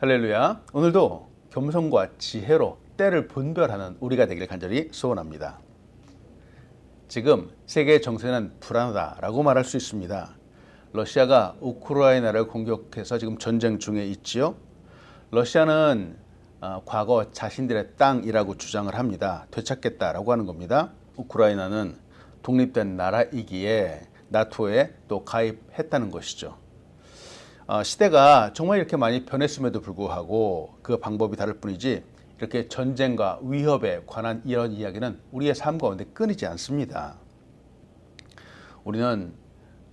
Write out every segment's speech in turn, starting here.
할렐루야. 오늘도 겸손과 지혜로 때를 분별하는 우리가 되길 간절히 소원합니다. 지금 세계 정세는 불안하다라고 말할 수 있습니다. 러시아가 우크라이나를 공격해서 지금 전쟁 중에 있지요. 러시아는 어, 과거 자신들의 땅이라고 주장을 합니다. 되찾겠다라고 하는 겁니다. 우크라이나는 독립된 나라이기에 나토에 또 가입했다는 것이죠. 어, 시대가 정말 이렇게 많이 변했음에도 불구하고 그 방법이 다를 뿐이지 이렇게 전쟁과 위협에 관한 이런 이야기는 우리의 삶 가운데 끊이지 않습니다. 우리는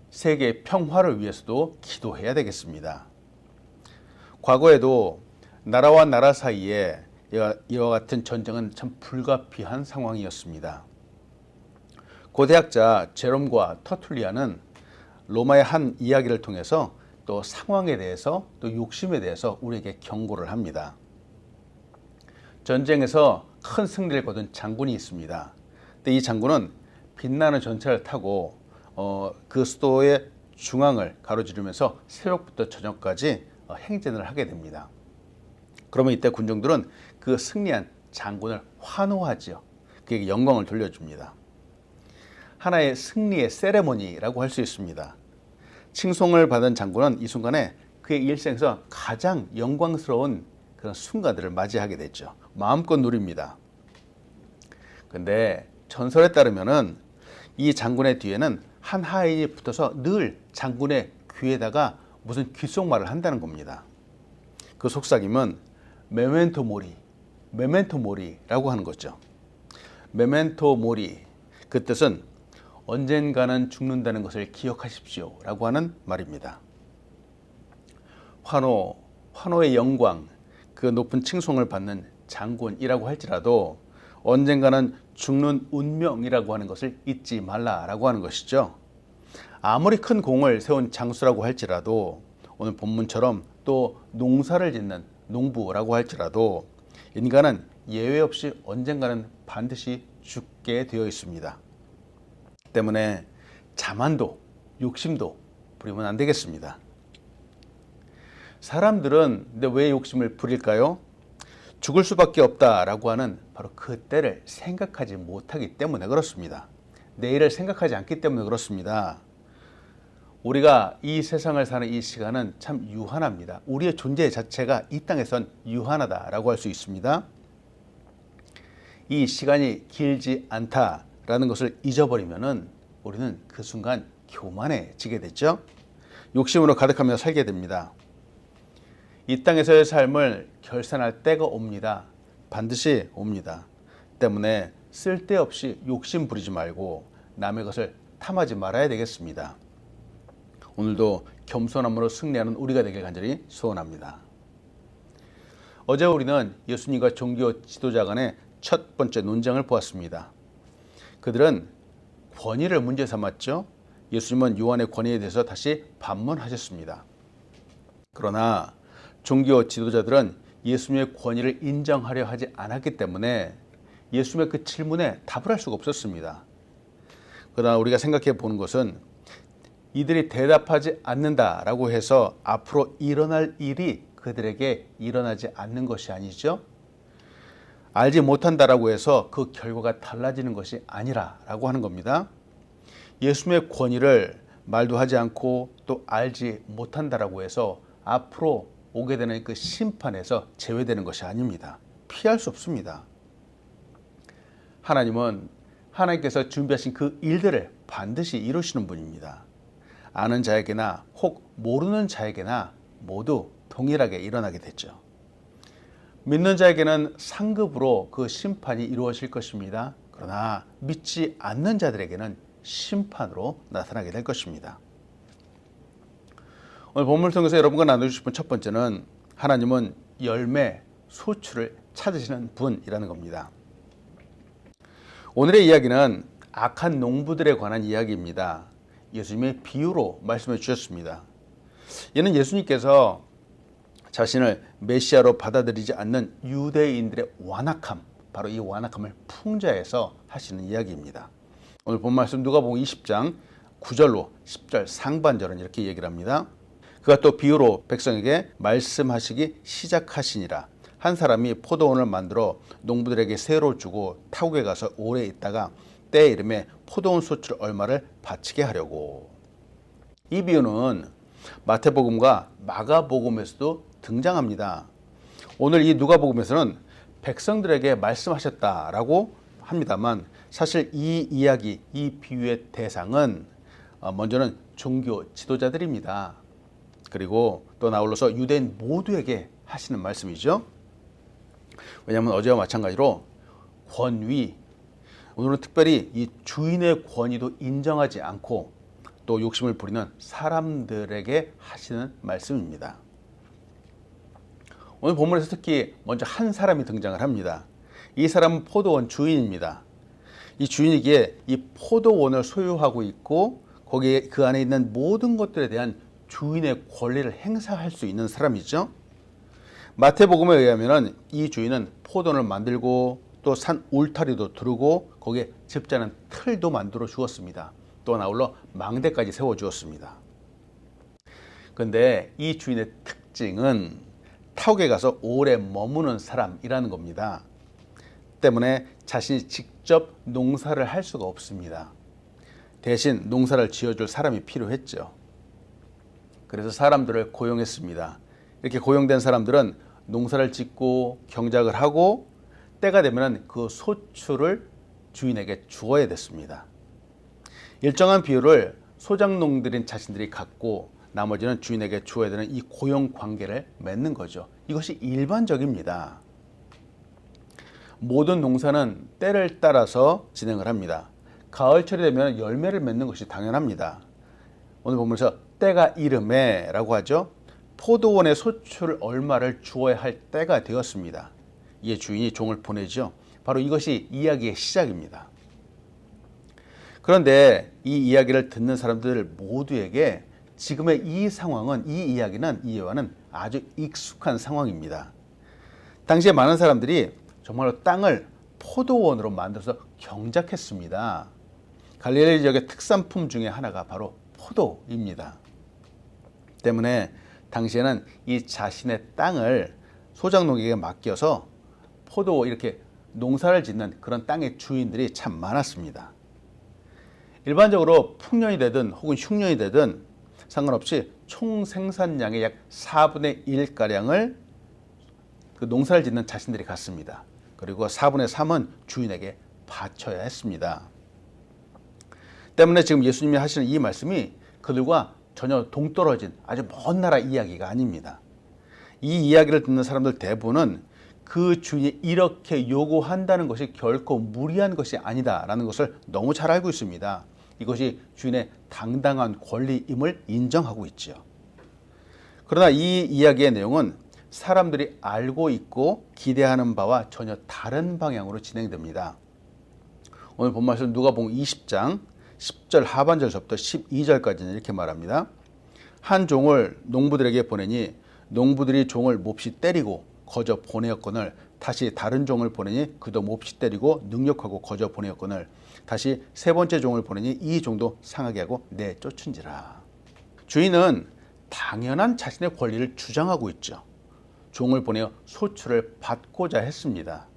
세계 평화를 위해서도 기도해야 되겠습니다. 과거에도 나라와 나라 사이에 이와 같은 전쟁은 참 불가피한 상황이었습니다. 고대학자 제롬과 터툴리아는 로마의 한 이야기를 통해서 또 상황에 대해서 또 욕심에 대해서 우리에게 경고를 합니다. 전쟁에서 큰 승리를 거둔 장군이 있습니다. 근데 이 장군은 빛나는 전차를 타고 어, 그 수도의 중앙을 가로지르면서 새벽부터 저녁까지 어, 행진을 하게 됩니다. 그러면 이때 군중들은 그 승리한 장군을 환호하지요. 그에게 영광을 돌려줍니다. 하나의 승리의 세레모니라고 할 수 있습니다. 칭송을 받은 장군은 이 순간에 그의 일생에서 가장 영광스러운 그런 순간들을 맞이하게 됐죠. 마음껏 누립니다. 근데 전설에 따르면은 이 장군의 뒤에는 한 하인이 붙어서 늘 장군의 귀에다가 무슨 귓속말을 한다는 겁니다. 그 속삭임은 메멘토 모리, 메멘토 모리라고 하는 거죠. 메멘토 모리 그 뜻은 언젠가는 죽는다는 것을 기억하십시오 라고 하는 말입니다. 환호, 환호의 영광, 그 높은 칭송을 받는 장군이라고 할지라도 언젠가는 죽는 운명이라고 하는 것을 잊지 말라라고 하는 것이죠. 아무리 큰 공을 세운 장수라고 할지라도 오늘 본문처럼 또 농사를 짓는 농부라고 할지라도 인간은 예외 없이 언젠가는 반드시 죽게 되어 있습니다. 때문에 자만도 욕심도 부리면 안 되겠습니다. 사람들은 근데 왜 욕심을 부릴까요? 죽을 수밖에 없다라고 하는 바로 그 때를 생각하지 못하기 때문에 그렇습니다. 내일을 생각하지 않기 때문에 그렇습니다. 우리가 이 세상을 사는 이 시간은 참 유한합니다. 우리의 존재 자체가 이 땅에선 유한하다라고 할 수 있습니다. 이 시간이 길지 않다 라는 것을 잊어버리면은 우리는 그 순간 교만해지게 되죠. 욕심으로 가득하며 살게 됩니다. 이 땅에서의 삶을 결산할 때가 옵니다. 반드시 옵니다. 때문에 쓸데없이 욕심 부리지 말고 남의 것을 탐하지 말아야 되겠습니다. 오늘도 겸손함으로 승리하는 우리가 되길 간절히 소원합니다. 어제 우리는 예수님과 종교 지도자 간의 첫 번째 논쟁을 보았습니다. 그들은 권위를 문제 삼았죠. 예수님은 요한의 권위에 대해서 다시 반문하셨습니다. 그러나 종교 지도자들은 예수님의 권위를 인정하려 하지 않았기 때문에 예수님의 그 질문에 답을 할 수가 없었습니다. 그러나 우리가 생각해 보는 것은 이들이 대답하지 않는다라고 해서 앞으로 일어날 일이 그들에게 일어나지 않는 것이 아니죠. 알지 못한다라고 해서 그 결과가 달라지는 것이 아니라라고 하는 겁니다. 예수님의 권위를 말도 하지 않고 또 알지 못한다라고 해서 앞으로 오게 되는 그 심판에서 제외되는 것이 아닙니다. 피할 수 없습니다. 하나님은 하나님께서 준비하신 그 일들을 반드시 이루시는 분입니다. 아는 자에게나 혹 모르는 자에게나 모두 동일하게 일어나게 됐죠. 믿는 자에게는 상급으로 그 심판이 이루어질 것입니다. 그러나 믿지 않는 자들에게는 심판으로 나타나게 될 것입니다. 오늘 본문을 통해서 여러분과 나누고 싶은 첫 번째는 하나님은 열매, 소출을 찾으시는 분이라는 겁니다. 오늘의 이야기는 악한 농부들에 관한 이야기입니다. 예수님의 비유로 말씀해 주셨습니다. 이는 예수님께서 자신을 메시아로 받아들이지 않는 유대인들의 완악함, 바로 이 완악함을 풍자해서 하시는 이야기입니다. 오늘 본 말씀 누가복음 20장 9절로 10절 상반절은 이렇게 얘기를 합니다. 그가 또 비유로 백성에게 말씀하시기 시작하시니라. 한 사람이 포도원을 만들어 농부들에게 새로 주고 타국에 가서 오래 있다가 때 이름에 포도원 소출 얼마를 바치게 하려고. 이 비유는 마태복음과 마가복음에서도 등장합니다. 오늘 이 누가복음에서는 백성들에게 말씀하셨다라고 합니다만 사실 이 이야기, 이 비유의 대상은 어, 먼저는 종교 지도자들입니다. 그리고 또 나홀로서 유대인 모두에게 하시는 말씀이죠. 왜냐하면 어제와 마찬가지로 권위, 오늘은 특별히 이 주인의 권위도 인정하지 않고 또 욕심을 부리는 사람들에게 하시는 말씀입니다. 오늘 본문에서 특히 먼저 한 사람이 등장을 합니다. 이 사람은 포도원 주인입니다. 이 주인이기에 이 포도원을 소유하고 있고 거기에 그 안에 있는 모든 것들에 대한 주인의 권리를 행사할 수 있는 사람이죠. 마태복음에 의하면은 이 주인은 포도원을 만들고 또 산 울타리도 두르고 거기에 집자는 틀도 만들어 주었습니다. 또 아울러 망대까지 세워 주었습니다. 근데 이 주인의 특징은 타국에 가서 오래 머무는 사람이라는 겁니다. 때문에 자신이 직접 농사를 할 수가 없습니다. 대신 농사를 지어줄 사람이 필요했죠. 그래서 사람들을 고용했습니다. 이렇게 고용된 사람들은 농사를 짓고 경작을 하고 때가 되면 그 소출을 주인에게 주어야 됐습니다. 일정한 비율을 소장농들인 자신들이 갖고 나머지는 주인에게 주어야 되는 이 고용 관계를 맺는 거죠. 이것이 일반적입니다. 모든 농사는 때를 따라서 진행을 합니다. 가을철이 되면 열매를 맺는 것이 당연합니다. 오늘 보면서 때가 이름에 라고 하죠. 포도원의 소출 얼마를 주어야 할 때가 되었습니다. 이에 주인이 종을 보내죠. 바로 이것이 이야기의 시작입니다. 그런데 이 이야기를 듣는 사람들 모두에게 지금의 이 상황은 이 이야기는 이 예화는 아주 익숙한 상황입니다. 당시에 많은 사람들이 정말로 땅을 포도원으로 만들어서 경작했습니다. 갈릴리 지역의 특산품 중에 하나가 바로 포도입니다. 때문에 당시에는 이 자신의 땅을 소장농에게 맡겨서 포도 이렇게 농사를 짓는 그런 땅의 주인들이 참 많았습니다. 일반적으로 풍년이 되든 혹은 흉년이 되든 상관없이 총 생산량의 약 4분의 1가량을 그 농사를 짓는 자신들이 갖습니다. 그리고 4분의 3은 주인에게 바쳐야 했습니다. 때문에 지금 예수님이 하시는 이 말씀이 그들과 전혀 동떨어진 아주 먼 나라 이야기가 아닙니다. 이 이야기를 듣는 사람들 대부분은 그 주인이 이렇게 요구한다는 것이 결코 무리한 것이 아니다라는 것을 너무 잘 알고 있습니다. 이것이 주인의 당당한 권리임을 인정하고 있지요. 그러나 이 이야기의 내용은 사람들이 알고 있고 기대하는 바와 전혀 다른 방향으로 진행됩니다. 오늘 본 말씀 누가복음 20장 10절 하반절서부터 12절까지는 이렇게 말합니다. 한 종을 농부들에게 보내니 농부들이 종을 몹시 때리고 거저 보내었거늘 다시 다른 종을 보내니 그도 몹시 때리고 능력하고 거저 보내었거늘 다시 세 번째 종을 보내니 이 종도 상하게 하고 내쫓은지라. 주인은 당연한 자신의 권리를 주장하고 있죠. 종을 보내어 소출을 받고자 했습니다.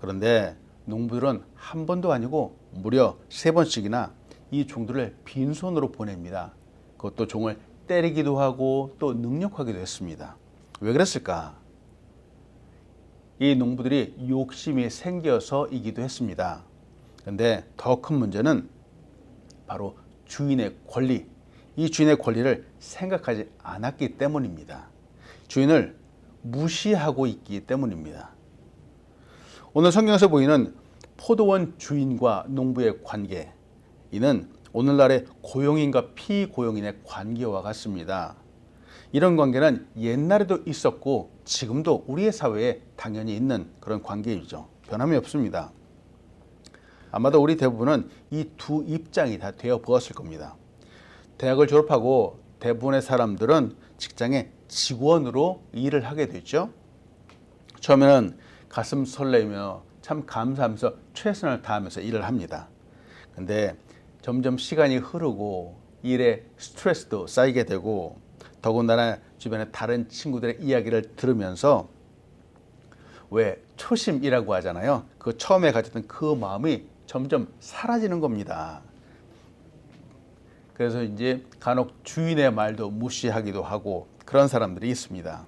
그런데 농부들은 한 번도 아니고 무려 세 번씩이나 이 종들을 빈손으로 보냅니다. 그것도 종을 때리기도 하고 또 능력하기도 했습니다. 왜 그랬을까? 이 농부들이 욕심이 생겨서이기도 했습니다. 그런데 더 큰 문제는 바로 주인의 권리, 이 주인의 권리를 생각하지 않았기 때문입니다. 주인을 무시하고 있기 때문입니다. 오늘 성경에서 보이는 포도원 주인과 농부의 관계, 이는 오늘날의 고용인과 피고용인의 관계와 같습니다. 이런 관계는 옛날에도 있었고 지금도 우리의 사회에 당연히 있는 그런 관계이죠. 변함이 없습니다. 아마도 우리 대부분은 이 두 입장이 다 되어 보았을 겁니다. 대학을 졸업하고 대부분의 사람들은 직장에 직원으로 일을 하게 되죠. 처음에는 가슴 설레며 참 감사하면서 최선을 다하면서 일을 합니다. 근데 점점 시간이 흐르고 일에 스트레스도 쌓이게 되고 더군다나 주변의 다른 친구들의 이야기를 들으면서 왜 초심이라고 하잖아요. 그 처음에 가졌던 그 마음이 점점 사라지는 겁니다. 그래서 이제 간혹 주인의 말도 무시하기도 하고 그런 사람들이 있습니다.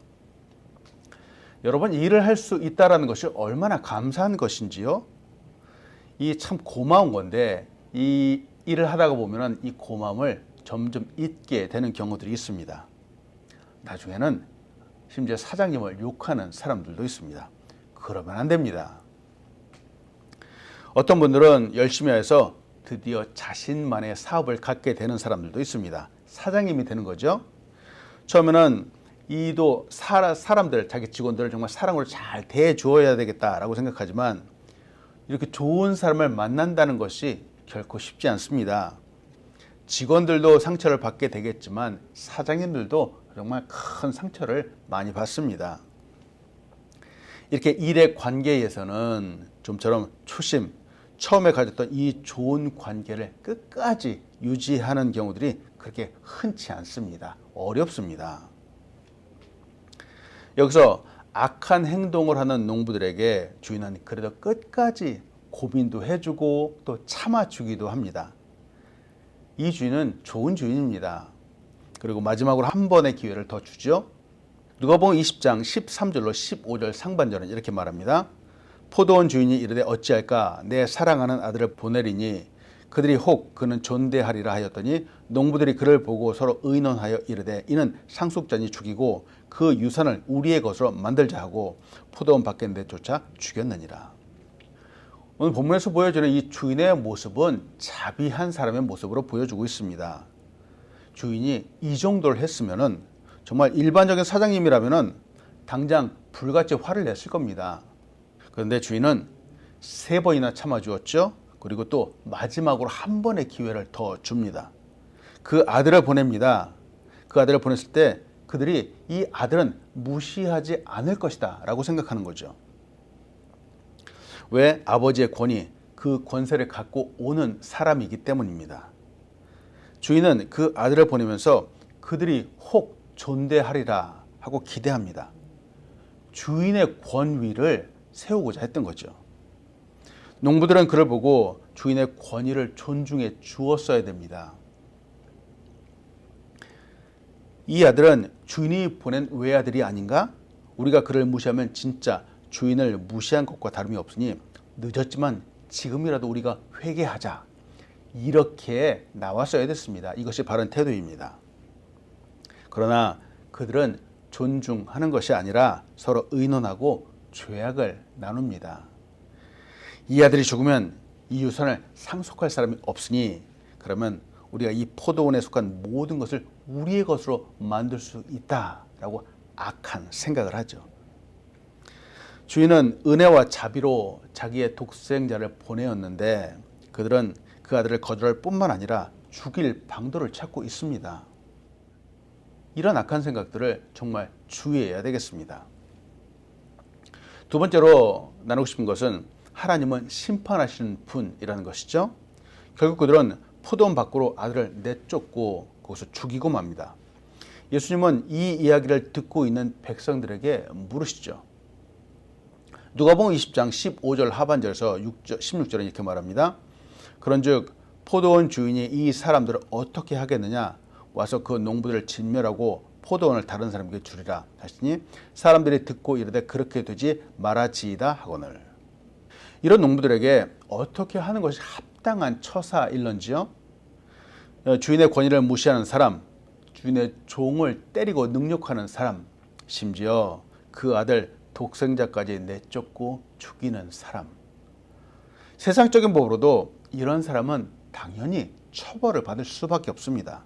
여러분 일을 할 수 있다라는 것이 얼마나 감사한 것인지요. 이 참 고마운 건데 이 일을 하다가 보면은 이 고마움을 점점 잊게 되는 경우들이 있습니다. 나중에는 심지어 사장님을 욕하는 사람들도 있습니다. 그러면 안 됩니다. 어떤 분들은 열심히 해서 드디어 자신만의 사업을 갖게 되는 사람들도 있습니다. 사장님이 되는 거죠. 처음에는 이도 사, 사람들, 자기 직원들을 정말 사랑으로 잘 대해주어야 되겠다라고 생각하지만 이렇게 좋은 사람을 만난다는 것이 결코 쉽지 않습니다. 직원들도 상처를 받게 되겠지만 사장님들도 정말 큰 상처를 많이 받습니다. 이렇게 일의 관계에서는 좀처럼 초심, 처음에 가졌던 이 좋은 관계를 끝까지 유지하는 경우들이 그렇게 흔치 않습니다. 어렵습니다. 여기서 악한 행동을 하는 농부들에게 주인은 그래도 끝까지 고민도 해주고 또 참아주기도 합니다. 이 주인은 좋은 주인입니다. 그리고 마지막으로 한 번의 기회를 더 주죠. 누가복음 20장 13절로 15절 상반절은 이렇게 말합니다. 포도원 주인이 이르되 어찌할까 내 사랑하는 아들을 보내리니 그들이 혹 그는 존대하리라 하였더니 농부들이 그를 보고 서로 의논하여 이르되 이는 상속자니 죽이고 그 유산을 우리의 것으로 만들자 하고 포도원 밖에 내쫓아 죽였느니라. 오늘 본문에서 보여주는 이 주인의 모습은 자비한 사람의 모습으로 보여주고 있습니다. 주인이 이 정도를 했으면은 정말 일반적인 사장님이라면은 당장 불같이 화를 냈을 겁니다. 그런데 주인은 세 번이나 참아주었죠. 그리고 또 마지막으로 한 번의 기회를 더 줍니다. 그 아들을 보냅니다. 그 아들을 보냈을 때 그들이 이 아들은 무시하지 않을 것이다 라고 생각하는 거죠. 왜 아버지의 권위, 그 권세를 갖고 오는 사람이기 때문입니다. 주인은 그 아들을 보내면서 그들이 혹 존대하리라 하고 기대합니다. 주인의 권위를 세우고자 했던 거죠. 농부들은 그를 보고 주인의 권위를 존중해 주었어야 됩니다. 이 아들은 주인이 보낸 외아들이 아닌가? 우리가 그를 무시하면 진짜 주인을 무시한 것과 다름이 없으니 늦었지만 지금이라도 우리가 회개하자. 이렇게 나왔어야 됐습니다. 이것이 바른 태도입니다. 그러나 그들은 존중하는 것이 아니라 서로 의논하고 죄악을 나눕니다. 이 아들이 죽으면 이 유산을 상속할 사람이 없으니 그러면 우리가 이 포도원에 속한 모든 것을 우리의 것으로 만들 수 있다라고 악한 생각을 하죠. 주인은 은혜와 자비로 자기의 독생자를 보내었는데 그들은 그 아들을 거절할 뿐만 아니라 죽일 방도를 찾고 있습니다. 이런 악한 생각들을 정말 주의해야 되겠습니다. 두 번째로 나누고 싶은 것은 하나님은 심판하시는 분이라는 것이죠. 결국 그들은 포도원 밖으로 아들을 내쫓고 거기서 죽이고 맙니다. 예수님은 이 이야기를 듣고 있는 백성들에게 물으시죠. 누가복음 20장 15절 하반절에서 6절, 16절에 이렇게 말합니다. 그런즉 포도원 주인이 이 사람들을 어떻게 하겠느냐 와서 그 농부들을 진멸하고 포도원을 다른 사람에게 주리라 하시니 사람들이 듣고 이르되 그렇게 되지 말아지이다 하거늘. 이런 농부들에게 어떻게 하는 것이 합당한 처사일런지요? 어, 주인의 권위를 무시하는 사람 주인의 종을 때리고 능욕하는 사람 심지어 그 아들 독생자까지 내쫓고 죽이는 사람. 세상적인 법으로도 이런 사람은 당연히 처벌을 받을 수밖에 없습니다.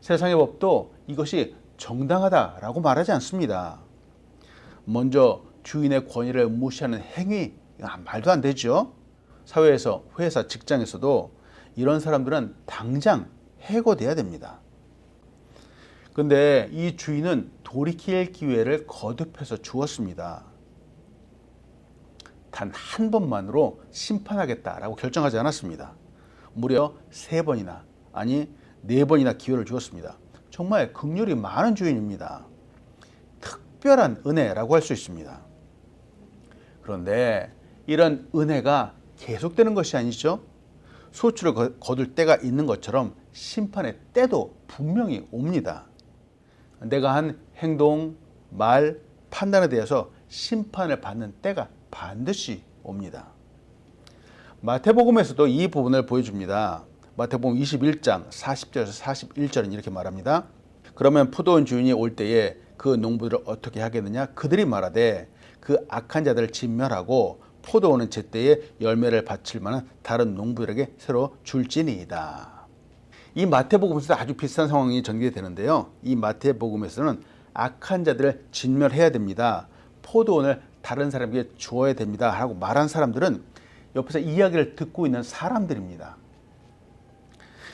세상의 법도 이것이 정당하다라고 말하지 않습니다. 먼저 주인의 권위를 무시하는 행위 말도 안 되죠. 사회에서 회사 직장에서도 이런 사람들은 당장 해고돼야 됩니다. 근데 이 주인은 돌이킬 기회를 거듭해서 주었습니다. 단 한 번만으로 심판하겠다라고 결정하지 않았습니다. 무려 세 번이나 아니 네 번이나 기회를 주었습니다. 정말 극률이 많은 주인입니다. 특별한 은혜라고 할 수 있습니다. 그런데 이런 은혜가 계속되는 것이 아니죠. 소출을 거- 거둘 때가 있는 것처럼 심판의 때도 분명히 옵니다. 내가 한 행동, 말, 판단에 대해서 심판을 받는 때가 반드시 옵니다. 마태복음에서도 이 부분을 보여줍니다. 마태복음 21장 40절에서 41절은 이렇게 말합니다. 그러면 포도원 주인이 올 때에 그 농부들을 어떻게 하겠느냐? 그들이 말하되 그 악한 자들을 진멸하고 포도원은 제때에 열매를 바칠 만한 다른 농부들에게 새로 줄지니이다. 이 마태복음에서 아주 비슷한 상황이 전개되는데요. 이 마태복음에서는 악한 자들을 진멸해야 됩니다. 포도원을 다른 사람에게 주어야 됩니다. 하고 말한 사람들은 옆에서 이야기를 듣고 있는 사람들입니다.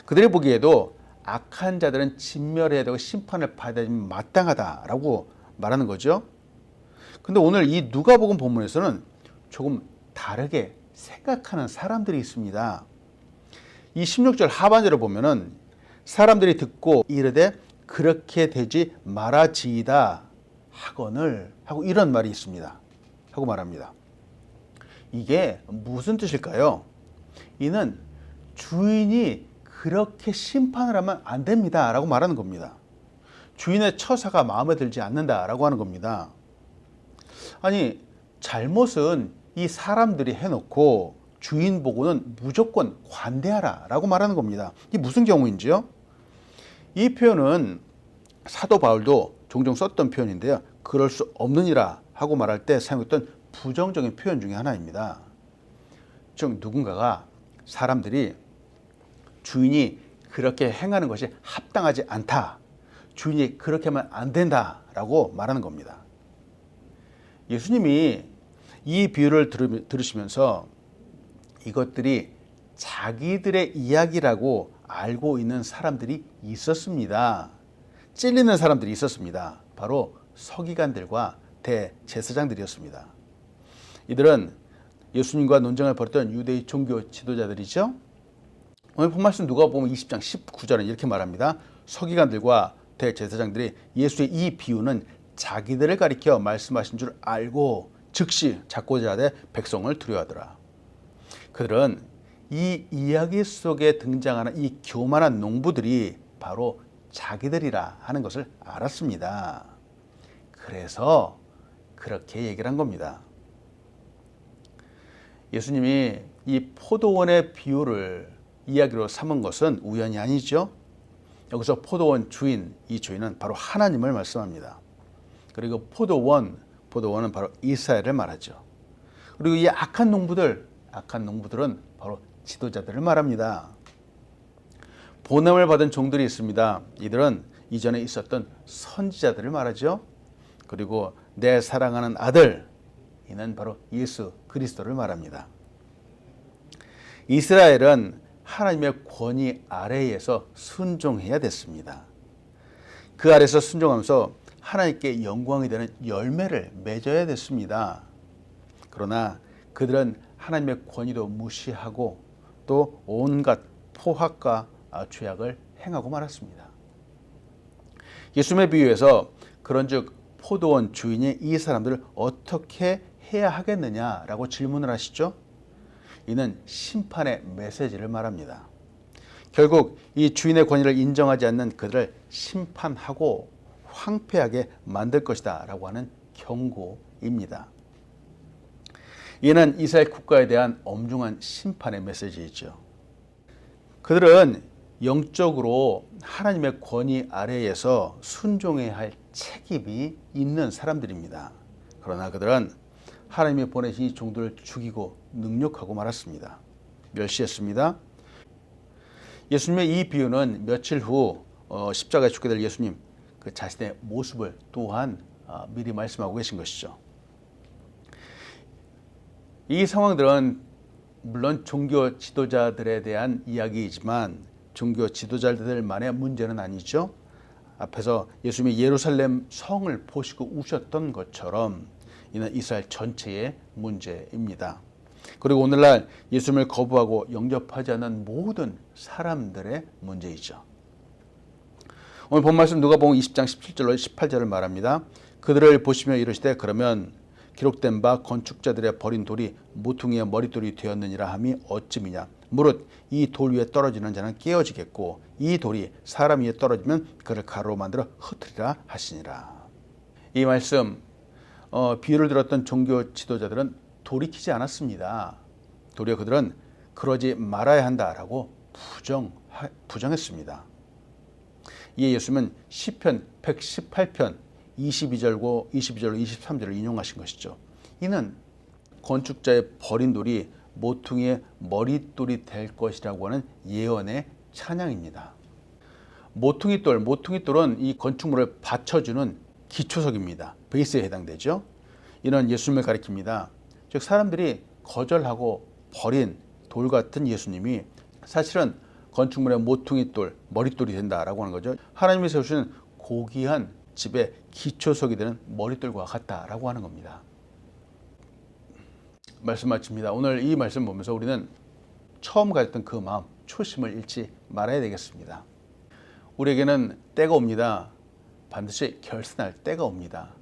그들이 보기에도 악한 자들은 진멸해야 되고 심판을 받아야 마땅하다라고 말하는 거죠. 근데 오늘 이 누가복음 본문에서는 조금 다르게 생각하는 사람들이 있습니다. 이 16절 하반절을 보면은 사람들이 듣고 이르되 그렇게 되지 말아지이다 하거늘 하고 이런 말이 있습니다. 하고 말합니다. 이게 무슨 뜻일까요? 이는 주인이 그렇게 심판을 하면 안 됩니다. 라고 말하는 겁니다. 주인의 처사가 마음에 들지 않는다 라고 하는 겁니다. 아니, 잘못은 이 사람들이 해놓고 주인 보고는 무조건 관대하라 라고 말하는 겁니다. 이게 무슨 경우인지요? 이 표현은 사도 바울도 종종 썼던 표현인데요. 그럴 수 없느니라 하고 말할 때 사용했던 부정적인 표현 중에 하나입니다. 즉 누군가가 사람들이 주인이 그렇게 행하는 것이 합당하지 않다. 주인이 그렇게 하면 안 된다 라고 말하는 겁니다. 예수님이 이 비유를 들으- 들으시면서 이것들이 자기들의 이야기라고 알고 있는 사람들이 있었습니다. 찔리는 사람들이 있었습니다. 바로 서기관들과 대제사장들이었습니다. 이들은 예수님과 논쟁을 벌였던 유대의 종교 지도자들이죠. 오늘 본 말씀 누가 보면 20장 19절은 이렇게 말합니다. 서기관들과 대제사장들이 예수의 이 비유는 자기들을 가리켜 말씀하신 줄 알고 즉시 잡고자 하되 백성을 두려워하더라. 그들은 이 이야기 속에 등장하는 이 교만한 농부들이 바로 자기들이라 하는 것을 알았습니다. 그래서 그렇게 얘기를 한 겁니다. 예수님이 이 포도원의 비유를 이야기로 삼은 것은 우연이 아니죠. 여기서 포도원 주인, 이 주인은 바로 하나님을 말씀합니다. 그리고 포도원, 포도원은 바로 이스라엘을 말하죠. 그리고 이 악한 농부들, 악한 농부들은 바로 지도자들을 말합니다. 보냄을 받은 종들이 있습니다. 이들은 이전에 있었던 선지자들을 말하죠. 그리고 내 사랑하는 아들, 이는 바로 예수 그리스도를 말합니다. 이스라엘은 하나님의 권위 아래에서 순종해야 됐습니다. 그 아래서 순종하면서 하나님께 영광이 되는 열매를 맺어야 됐습니다. 그러나 그들은 하나님의 권위도 무시하고 또 온갖 포악과 죄악을 행하고 말았습니다. 예수님의 비유에서 그런즉 포도원 주인이 이 사람들을 어떻게 해야 하겠느냐라고 질문을 하시죠. 이는 심판의 메시지를 말합니다. 결국 이 주인의 권위를 인정하지 않는 그들을 심판하고 황폐하게 만들 것이다 라고 하는 경고입니다. 이는 이스라엘 국가에 대한 엄중한 심판의 메시지이죠. 그들은 영적으로 하나님의 권위 아래에서 순종해야 할 책임이 있는 사람들입니다. 그러나 그들은 하나님이 보내신 이 종들을 죽이고 능욕하고 말았습니다. 멸시했습니다. 예수님의 이 비유는 며칠 후 어, 십자가에 죽게 될 예수님 그 자신의 모습을 또한 어, 미리 말씀하고 계신 것이죠. 이 상황들은 물론 종교 지도자들에 대한 이야기이지만 종교 지도자들만의 문제는 아니죠. 앞에서 예수님이 예루살렘 성을 보시고 우셨던 것처럼 이는 이스라엘 전체의 문제입니다. 그리고 오늘날 예수님을 거부하고 영접하지 않는 모든 사람들의 문제이죠. 오늘 본 말씀 누가복음 20장 17절로 18절을 말합니다. 그들을 보시며 이르시되 그러면 기록된 바 건축자들의 버린 돌이 모퉁이의 머릿돌이 되었느니라 함이 어찌미냐 무릇 이 돌 위에 떨어지는 자는 깨어지겠고 이 돌이 사람 위에 떨어지면 그를 가로로 만들어 흩으리라 하시니라. 이 말씀 어, 비유를 들었던 종교 지도자들은 돌이키지 않았습니다. 도리어 그들은 그러지 말아야 한다라고 부정 부정했습니다. 이에 예수님은 시편 118편 22절고 22절로 23절을 인용하신 것이죠. 이는 건축자의 버린 돌이 모퉁이의 머릿돌이 될 것이라고 하는 예언의 찬양입니다. 모퉁이돌, 모퉁이돌은 이 건축물을 받쳐주는 기초석입니다. 베이스에 해당되죠. 이는 예수님을 가리킵니다. 즉 사람들이 거절하고 버린 돌 같은 예수님이 사실은 건축물의 모퉁이 돌, 머릿돌이 된다라고 하는 거죠. 하나님이 세우시는 고귀한 집의 기초석이 되는 머릿돌과 같다라고 하는 겁니다. 말씀 마칩니다. 오늘 이 말씀 보면서 우리는 처음 가졌던 그 마음, 초심을 잃지 말아야 되겠습니다. 우리에게는 때가 옵니다. 반드시 결산할 때가 옵니다.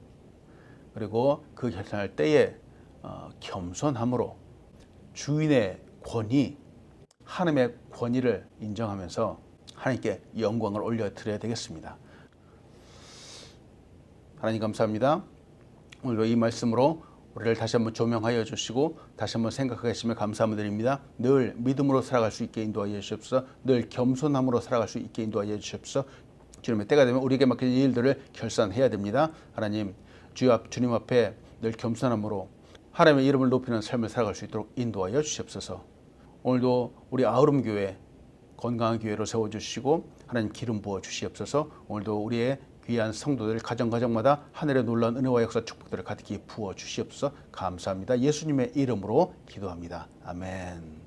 그리고 그 결산할 때에 어, 겸손함으로 주인의 권위, 하나님의 권위를 인정하면서 하나님께 영광을 올려드려야 되겠습니다. 하나님 감사합니다. 오늘도 이 말씀으로 우리를 다시 한번 조명하여 주시고 다시 한번 생각하게 하시며 감사함을 드립니다. 늘 믿음으로 살아갈 수 있게 인도하여 주시옵소서. 늘 겸손함으로 살아갈 수 있게 인도하여 주시옵소서. 주님의 때가 되면 우리에게 맡긴 일들을 결산해야 됩니다. 하나님 주여 앞 주님 앞에 늘 겸손함으로 하나님의 이름을 높이는 삶을 살아갈 수 있도록 인도하여 주시옵소서. 오늘도 우리 아우름 교회 건강한 교회로 세워 주시고 하나님 기름 부어 주시옵소서. 오늘도 우리의 귀한 성도들 가정 가정마다 하늘의 놀라운 은혜와 역사 축복들을 가득히 부어 주시옵소서. 감사합니다. 예수님의 이름으로 기도합니다. 아멘.